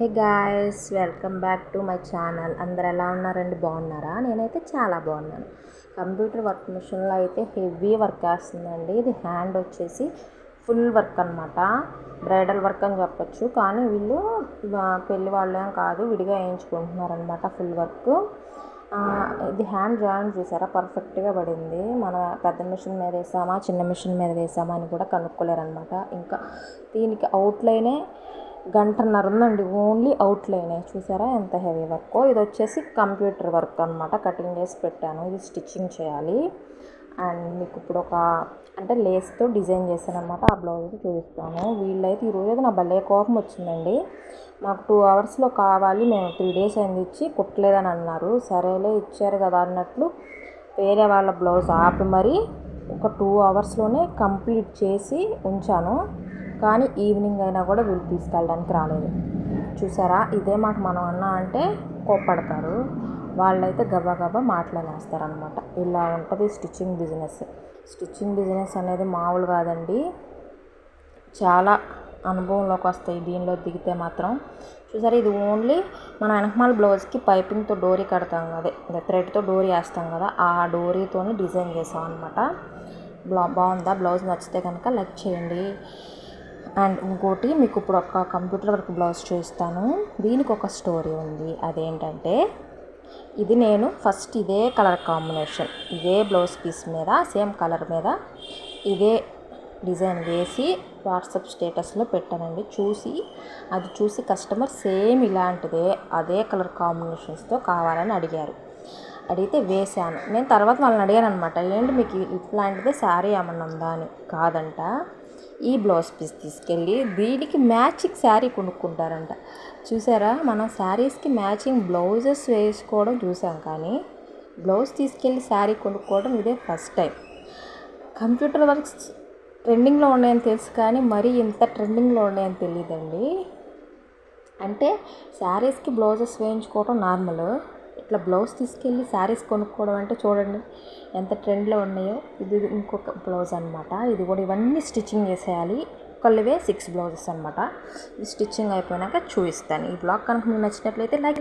Hey guys welcome back to my channel. అందరు ఎలా ఉన్నారండి? బాగున్నారా? నేనైతే చాలా బాగున్నాను. కంప్యూటర్ వర్క్ మిషన్లో అయితే హెవీ వర్క్ వేస్తుందండి. ఇది హ్యాండ్ వచ్చేసి ఫుల్ వర్క్ అనమాట బ్రైడల్ వర్క్ అని చెప్పొచ్చు. కానీ వీళ్ళు పెళ్ళి వాళ్ళేం కాదు విడిగా వేయించుకుంటున్నారనమాట ఫుల్ వర్క్. ఇది హ్యాండ్ జాయింట్ చూసారా పర్ఫెక్ట్గా పడింది. మన పెద్ద మిషన్ మీద వేసామా చిన్న మిషన్ మీద వేసామా అని కూడా కనుక్కోలేరనమాట ఇంకా దీనికి అవుట్లైనే గంటన్నర ఉందండి. ఓన్లీ అవుట్లైనే. చూసారా ఎంత హెవీ వర్క్? ఇది వచ్చేసి కంప్యూటర్ వర్క్ అనమాట కటింగ్ చేసి పెట్టాను. ఇది స్టిచ్చింగ్ చేయాలి. అండ్ మీకు ఇప్పుడు ఒక అంటే లేస్తో డిజైన్ చేశాను అనమాట ఆ బ్లౌజ్ చూపిస్తాను. వీళ్ళైతే ఈరోజు అయితే నా భలే కోపం వచ్చిందండి. మాకు టూ అవర్స్లో కావాలి. మేము త్రీ డేస్ అయింది ఇచ్చి కుట్టలేదని అన్నారు. సరేలే ఇచ్చారు కదా అన్నట్లు వేరే వాళ్ళ బ్లౌజ్ ఆపి మరి ఒక టూ అవర్స్లోనే కంప్లీట్ చేసి ఉంచాను. కానీ ఈవినింగ్ అయినా కూడా వీళ్ళు తీసుకెళ్ళడానికి రాలేదు. చూసారా? ఇదే మాట మనం అన్నా అంటే కోప్పడతారు. వాళ్ళైతే గబా గబా మాట్లాడేస్తారనమాట ఇలా ఉంటుంది స్టిచ్చింగ్ బిజినెస్. స్టిచ్చింగ్ బిజినెస్ అనేది మామూలు కాదండి. చాలా అనుభవంలోకి వస్తాయి దీనిలో దిగితే మాత్రం. చూసారా? ఇది ఓన్లీ మన వెనకమాల బ్లౌజ్కి పైపింగ్తో డోరీ కడతాం అదే. థ్రెడ్తో డోరీ వేస్తాం కదా ఆ డోరీతోనే డిజైన్ చేసాం అనమాట బ్లా బాగుందా? బ్లౌజ్ నచ్చితే కనుక లైక్ చేయండి. అండ్ ఇంకోటి మీకు ఇప్పుడు ఒక కంప్యూటర్ వర్క్ బ్లౌజ్ చేస్తాను. దీనికి ఒక స్టోరీ ఉంది. అదేంటంటే ఇది నేను ఫస్ట్ ఇదే కలర్ కాంబినేషన్. ఇదే బ్లౌజ్ పీస్ మీద సేమ్ కలర్ మీద ఇదే డిజైన్ వేసి వాట్సాప్ స్టేటస్లో పెట్టానండి. చూసి అది చూసి కస్టమర్ సేమ్ ఇలాంటిదే అదే కలర్ కాంబినేషన్స్తో కావాలని అడిగారు. అడిగితే వేశాను నేను తర్వాత వాళ్ళని అడిగాను అనమాట ఏంటి మీకు ఇట్లాంటిదే శారీ ఏమన్నా ఉందా? అని. కాదంట. ఈ బ్లౌజ్ పీస్ తీసుకెళ్ళి దీనికి మ్యాచింగ్ శారీ కొనుక్కుంటారంట. చూసారా? మనం శారీస్కి మ్యాచింగ్ బ్లౌజెస్ వేసుకోవడం చూసాం కానీ బ్లౌజ్ తీసుకెళ్ళి శారీ కొనుక్కోవడం ఇదే ఫస్ట్ టైం. కంప్యూటర్ వర్క్స్ ట్రెండింగ్లో ఉన్నాయని తెలుసు కానీ మరీ ఇంత ట్రెండింగ్లో ఉన్నాయని తెలియదండి అంటే శారీస్కి బ్లౌజెస్ వేయించుకోవడం నార్మల్. ఇట్లా బ్లౌజ్ తీసుకెళ్ళి శారీస్ కొనుక్కోవడం అంటే చూడండి ఎంత ట్రెండ్లో ఉన్నాయో. ఇది ఇంకొక బ్లౌజ్ అనమాట ఇది కూడా ఇవన్నీ స్టిచ్చింగ్ చేసేయాలి. ఒకళ్ళవే సిక్స్ బ్లౌజెస్ అనమాట స్టిచ్చింగ్ అయిపోయినాక చూపిస్తాను. ఈ బ్లాగ్ కనుక మీకు నచ్చినట్లయితే లైక్